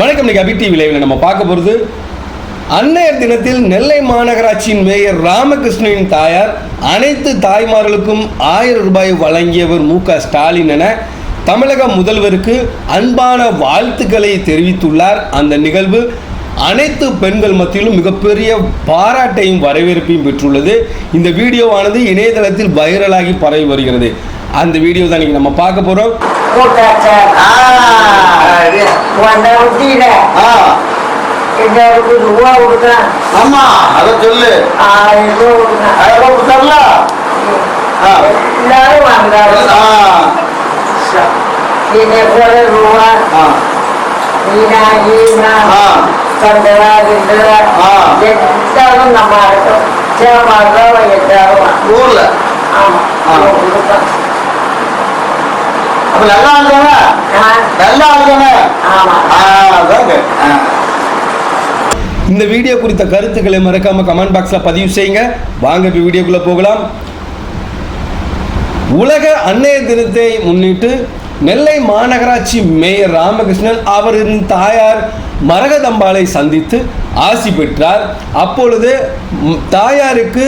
வணக்கம். இன்னைக்கு அபி டிவி நம்ம பார்க்க போகிறது அன்னையர் தினத்தில் நெல்லை மாநகராட்சியின் மேயர் ராமகிருஷ்ணனின் தாயார் அனைத்து தாய்மார்களுக்கும் ஆயிரம் ரூபாய் வழங்கியவர் மு க ஸ்டாலின் என தமிழக முதல்வருக்கு அன்பான வாழ்த்துக்களை தெரிவித்துள்ளார். அந்த நிகழ்வு அனைத்து பெண்கள் மத்தியிலும் மிகப்பெரிய பாராட்டையும் வரவேற்பையும் பெற்றுள்ளது. இந்த வீடியோவானது இணையதளத்தில் வைரலாகி பரவி வருகிறது. அந்த வீடியோ தான் நம்ம பார்க்க போகிறோம் உத்தியில ஆ, எல்லாருக்கும் ரூபா கொடுத்தான். ஆமா அத சொல்லு. ஆயிரம் ரூபா கொடுத்தான். அதெல்லாம் கொடுத்தாருல ஆ. எல்லாரும் வாங்குறாரு ஆ, இதே போல ரூபா. மீனா ஈனா ஆ. கந்தரா கிண்டரா. எல்லாரும் நம்ம இருக்கும் சேமாடுறா எல்லாரும். ஊர்ல. ஆமா கொடுத்தான். அப்ப நல்லா இருக்கானே? ஆ, நல்லா. ஆ. இந்த வீடியோ குறித்த கருத்துக்களை மறக்காம கமெண்ட் பாக்ஸ்ல பதிவு செய்யுங்க. வாங்க இப்ப வீடியோக்குள்ள போகலாம். உலக அன்னையர் தினத்தை முன்னிட்டு நெல்லை மாநகராட்சி மேயர் ராமகிருஷ்ணன் அவரின் தாயார் மரகதம்பாளை சந்தித்து ஆசி பெற்றார். அப்பொழுது தாயாருக்கு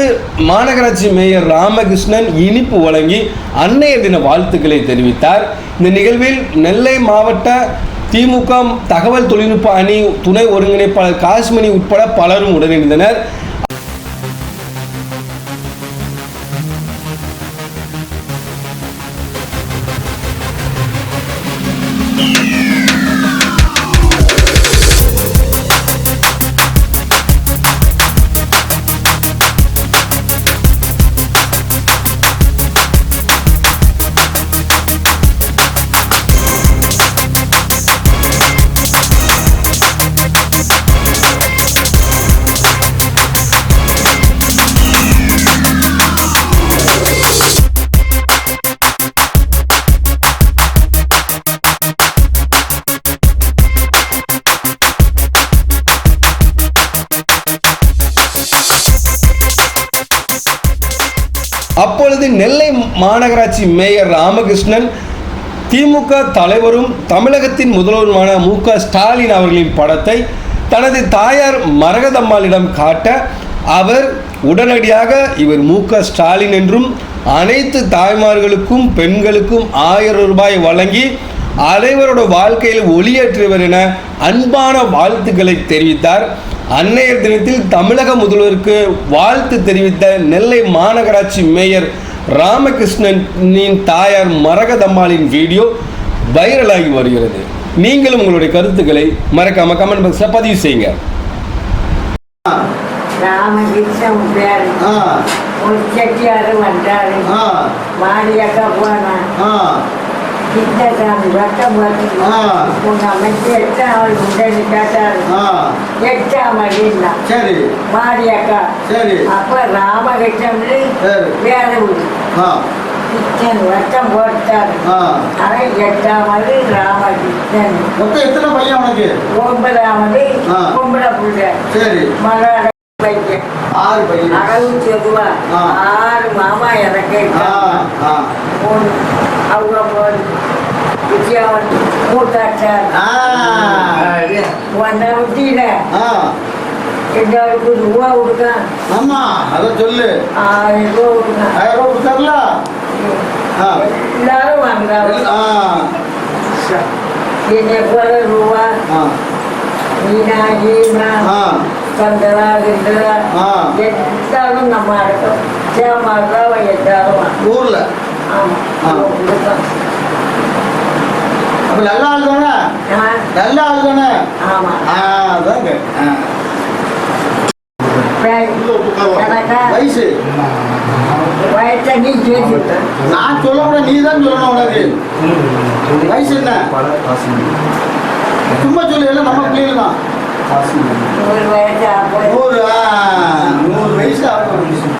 மாநகராட்சி மேயர் ராமகிருஷ்ணன் இனிப்பு வழங்கி அன்னைய தின வாழ்த்துக்களை தெரிவித்தார். இந்த நிகழ்வில் நெல்லை மாவட்ட திமுக தகவல் தொழில்நுட்ப அணி துணை ஒருங்கிணைப்பாளர் காஷ்மணி உட்பட பலரும் உடனிருந்தனர். அப்பொழுது நெல்லை மாநகராட்சி மேயர் ராமகிருஷ்ணன் திமுக தலைவரும் தமிழகத்தின் முதல்வருமான மு க ஸ்டாலின் அவர்களின் படத்தை தனது தாயார் மரகதம்மாளிடம் காட்ட அவர் உடனடியாக இவர் மு க ஸ்டாலின் என்றும் அனைத்து தாய்மார்களுக்கும் பெண்களுக்கும் ஆயிரம் ரூபாய் வழங்கி அனைவரோட வாழ்க்கையில் ஒளியேற்றியவர் என அன்பான வாழ்த்துக்களை தெரிவித்தார். அன்னையர் தினத்தில் தமிழக முதல்வருக்கு வாழ்த்து தெரிவித்த நெல்லை மாநகராட்சி மேயர் ராமகிருஷ்ணனின் தாயார் மரகதம்மாளின் வீடியோ வைரலாகி வருகிறது. நீங்களும் உங்களுடைய கருத்துக்களை மறக்காம கமெண்ட் பாக்ஸில் பதிவு செய்யுங்க. ராமகிருஷ்ணன் பேரு. ஆ, ஒரு செட்டியாரு வந்தாரு. ஆ, மாரியாக்கா போனா வட்டம் உங்க அமைச்சு எட்டாம் அவள் முன்னாடி கேட்டாரு எட்டாம் அப்படின்னா சரி. மாரியாக்கா சரி. அப்ப ராமகிருஷ்ணன் வேற ஊரு ஆ, வட்டம் போட்டாரு அவன் எட்டாவது ராமகிருஷ்ணன் மொத்தம் எத்தனை பையன் உனக்கு? ஒன்பதாவது பொம்பளை புள்ள சரி. மகாராஜ பையன் ஆறு பையன். ஆறு மாமா எனக்கு அவங்க மூணு விஜயாவன் மூத்தாச்சார் உத்தியில ஆ. எல்லாருக்கும் ரூபா கொடுத்தான் ஆமா அத சொல்லு ஆயிரம் ரூபா கொடுத்தான் ஆயிரம் ரூபாய் கொடுத்தாருல. எல்லாரும் ஆ, என்னை போல ரூபா மீனா ஈனா ஆ. கந்தரா கிண்டரா. எல்லாரும் நம்ம இருக்கும் சேமாடுறா எல்லாரும். ஊர்ல ஆமா கொடுத்தான் அப்ப நல்லா ஆளுதானே ஆ, நல்லா ஆளுதானே ஆமா. ஆ, அதாங்க. ஆ. எனக்கா வயசு. நான் சொல்ல கூட நீ தான் சொல்லணும் உனக்கு. வயசு என்ன? சும்மா சொல்லு எல்லாம் நம்ம பிள்ளைகள் தான். நூறு வயசு நூறு ஆகும்